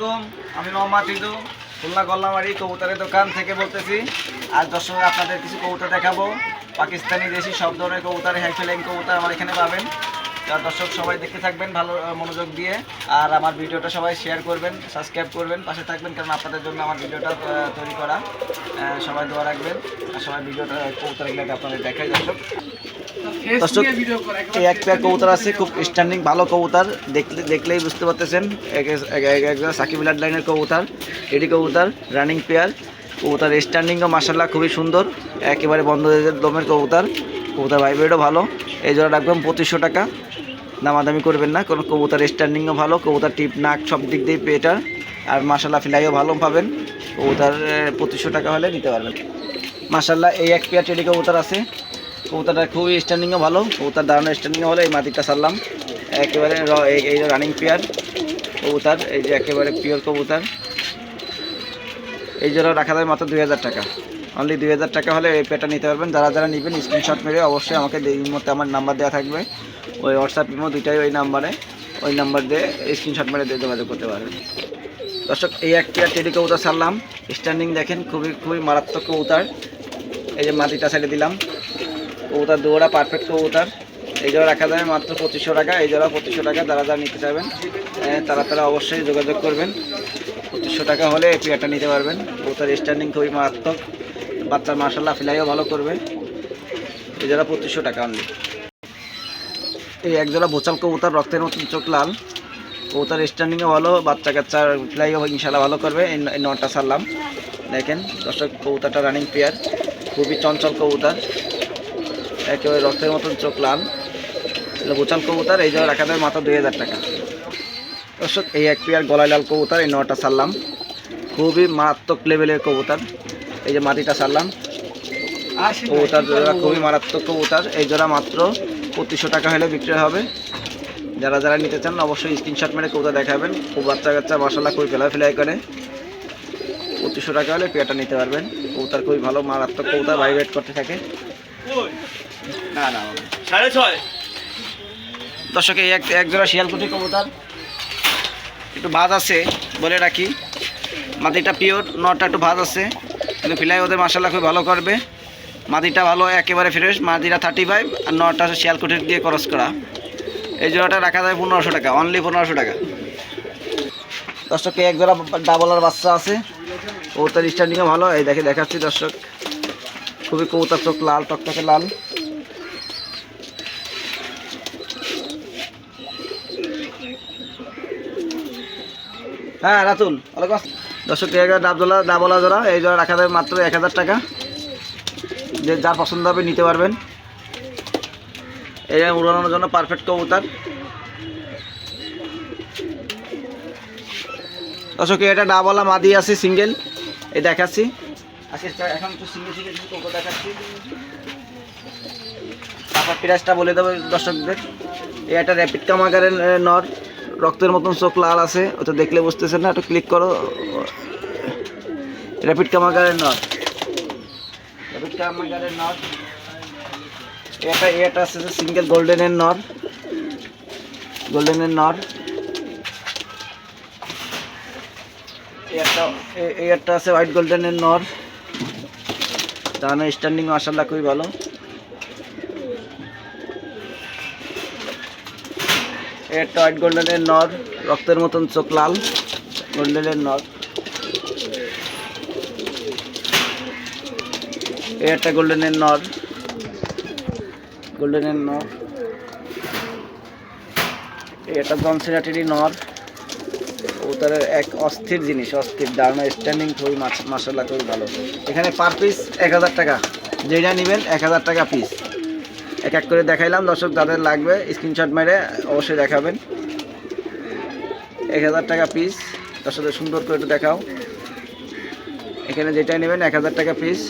আলাইকুম, আমি মোহাম্মদ ইদু, খুলনা গল্লামারি কবুতরের দোকান থেকে বলতেছি। আজ দর্শক, আপনাদের কিছু কবুতর দেখাবো। পাকিস্তানি দেশি সব ধরনের কবুতর হ্যাইফেলাইং কবুতর আমার এখানে পাবেন। তার দর্শক, সবাই দেখতে থাকবেন ভালো মনোযোগ দিয়ে। আর আমার ভিডিওটা সবাই শেয়ার করবেন সাবস্ক্রাইব করবেন, পাশে থাকবেন, কারণ আপনাদের জন্য আমার ভিডিওটা তৈরি করা। সবাই দোয়া রাখবেন। আর সবাই ভিডিওটা, কবুতরগুলোকে আপনাদের দেখাই, দর্শক। দর্শক এই এক পেয়ার কবুতর আছে খুব স্ট্যান্ডিং ভালো কবুতর দেখলে দেখলেই বুঝতে পারতেছেন। এক- এক- এক- একজন সাকিব ব্লাড লাইনের কবুতর এডি কবুতর রানিং পেয়ার কবুতর স্ট্যান্ডিংও মাসাল্লাহ খুবই সুন্দর একেবারে বন্ধ দমের কবুতর কবুতর ভাইব্রেটও ভালো এই জোড়া রাখবেন পঁচিশশো টাকা দামাদামি করবেন না কোনো কবুতর স্ট্যান্ডিংও ভালো কবুতর টিপ নাক সব দিক দিয়ে পেটার আর মাসাল্লাহ ফিলাইও ভালো পাবেন কবুতর পঁচিশশো টাকা হলে নিতে পারবেন। মাসাল্লাহ এই এক পেয়ার টেডি কবুতর আছে কবুতরটা খুবই স্ট্যান্ডিংও ভালো। কবুতর দাঁড়ানো স্ট্যান্ডিংও ভালো এই মাটিটা সারলাম একেবারে এই- রানিং পেয়ার কবুতার, এই যে একেবারে পিওর কবুতার। এই জন্য রাখা যাবে মাত্র দুই হাজার টাকা। অনলি দুই হাজার টাকা হলে এই পেয়ারটা নিতে পারবেন। যারা যারা নেবেন স্ক্রিনশট মেরে অবশ্যই আমাকে এই মুহূর্তে আমার নাম্বার দেওয়া থাকবে। ওই হোয়াটসঅ্যাপ ইমো দুইটাই ওই নাম্বারে ওই নাম্বার দিয়ে স্ক্রিনশট মেরে দিয়ে যোগাযোগ করতে পারবেন। দর্শক, এই এক পেয়ার টেডি কবুতর ছাড়লাম। স্ট্যান্ডিং দেখেন, খুবই খুবই মারাত্মক কবুতর। এই যে মাটিটা সাইডে দিলাম। কবুতর দৌড়া পারফেক্ট কবুতর। এই জোড়া রাখা যাবে মাত্র পঁচিশশো টাকা, এই জোড়া পঁচিশশো টাকা, যারা যারা নিতে চাইবেন তারা তারা অবশ্যই যোগাযোগ করবেন। পঁচিশশো টাকা হলে এই পেয়ারটা নিতে পারবেন। কবুতর স্ট্যান্ডিং খুবই মারাত্মক, বাচ্চার মার্শাল্লাহ ফিলাইও ভালো করবে। এই জোড়া পঁচিশশো টাকা অনলি এই এক জোড়া বোচাল কবুতর, রক্তের মতন চোখ লাল। কবুতর স্ট্যান্ডিংও ভালো, বাচ্চা কাচ্চার ফ্লাইও ইনশাল্লাহ ভালো করবে। এই নটা সারলাম। দেখেন, দর্শক, কবুতরটা রানিং পেয়ার খুবই চঞ্চল কবুতর। একেবারে রক্তের মতন চোখ লাল। এগুলো বোচাল কবুতর, এই জন্য রাখা যাবে মাত্র দুই হাজার টাকা। দর্শক, এই এক পেয়ার গলায় লাল কবুতর, এই নটা সারলাম। খুবই মারাত্মক লেভেলের কবুতর। এই যে মাটিটা সারলাম। কবুতর জোড়া খুবই মারাত্মক কবুতর। এই জোড়া মাত্র পঁচিশশো টাকা হলে বিক্রি হবে। যারা যারা নিতে চান, অবশ্যই স্ক্রিনশট মেরে কবুতর দেখাবেন। খুব বাচ্চা কাচ্চা মশলা খুবই ফেলা ফেলাই করে। পঁচিশশো টাকা হলে পেয়ারটা নিতে পারবেন। কবুতর খুবই ভালো, মারাত্মক কবুতর ভাইব্রেট করতে থাকে। না না। সাড়ে ছয়। দর্শক এক এক জোড়া শিয়ালকুটি কবুতর। একটু ভাজ আছে, বলে রাখি। মাটিটা পিওর নটা একটু ভাজ আছে। কিন্তু ফিলাই ওদের মাসাল্লাহ খুব ভালো করবে। মাটিটা ভালো, একেবারে ফ্রেশ মাটিটা থার্টি ফাইভ আর নটা শিয়ালকুটির দিয়ে খরচ করা। এই জোড়াটা রাখা যায় পনেরোশো টাকা অনলি পনেরোশো টাকা। দর্শক, এই এক জোড়া ডাবলার বাচ্চা আছে। কবুতর স্ট্যান্ডিংও ভালো। এই দেখে দেখাচ্ছি দর্শক। খুবই কবুতর চোখ লাল, টকটকে লাল। হ্যাঁ রাতুল ওয়ালাইকুম। দর্শক এই জায়গায় ডাবদোলা ডাবলা জোড়া এই জোড়া রাখা যাবে মাত্র এক হাজার টাকা। যে যার পছন্দ হবে নিতে পারবেন। এই উড়ানোর জন্য পারফেক্ট কবুতর। দর্শক এটা ডাবলা মাদি আছে সিঙ্গেল এই দেখাচ্ছি। আজকে এখন একটু সিঙ্গেল সিঙ্গেল কিছু কবুতর দেখাচ্ছি। তারপর প্রাইসটা বলে দেবো দর্শকদের। এই একটা র্যাপিড কামাগারের নর। রক্তের মতন চোখ লাল আছে, ওটা দেখলে বুঝতেছেন না, একটু ক্লিক করো। র্যাপিড কামাগারের নর র্যাপিড কামাগারের নর এটা এটা আছে যে সিঙ্গেল গোল্ডেনের নর গোল্ডেনের নর এই একটা এ- এই আছে হোয়াইট গোল্ডেনের নর দানা স্ট্যান্ডিং মাসাল্লাহ খুবই ভালো। একটা হোয়াইট গোল্ডেনের নর, রক্তের মতন চোখ লাল গোল্ডেনের নর। এই একটা গোল্ডেনের নর গোল্ডেনের নর। একটা জনসেরাটেরই নর। ওটার এক অস্থির জিনিস, অস্থির দাঁড়ানো স্ট্যান্ডিং খুবই মাসাল্লাহ খুবই ভালো। এখানে পার পিস এক হাজার টাকা। যেটা নেবেন এক হাজার টাকা পিস এক এক করে দেখাইলাম, দর্শক যাদের লাগবে স্ক্রিনশট মেরে অবশ্যই দেখাবেন। এক হাজার টাকা পিস দর্শকদের সুন্দর করে একটু দেখাও। এখানে যেটাই নেবেন, এক হাজার টাকা পিস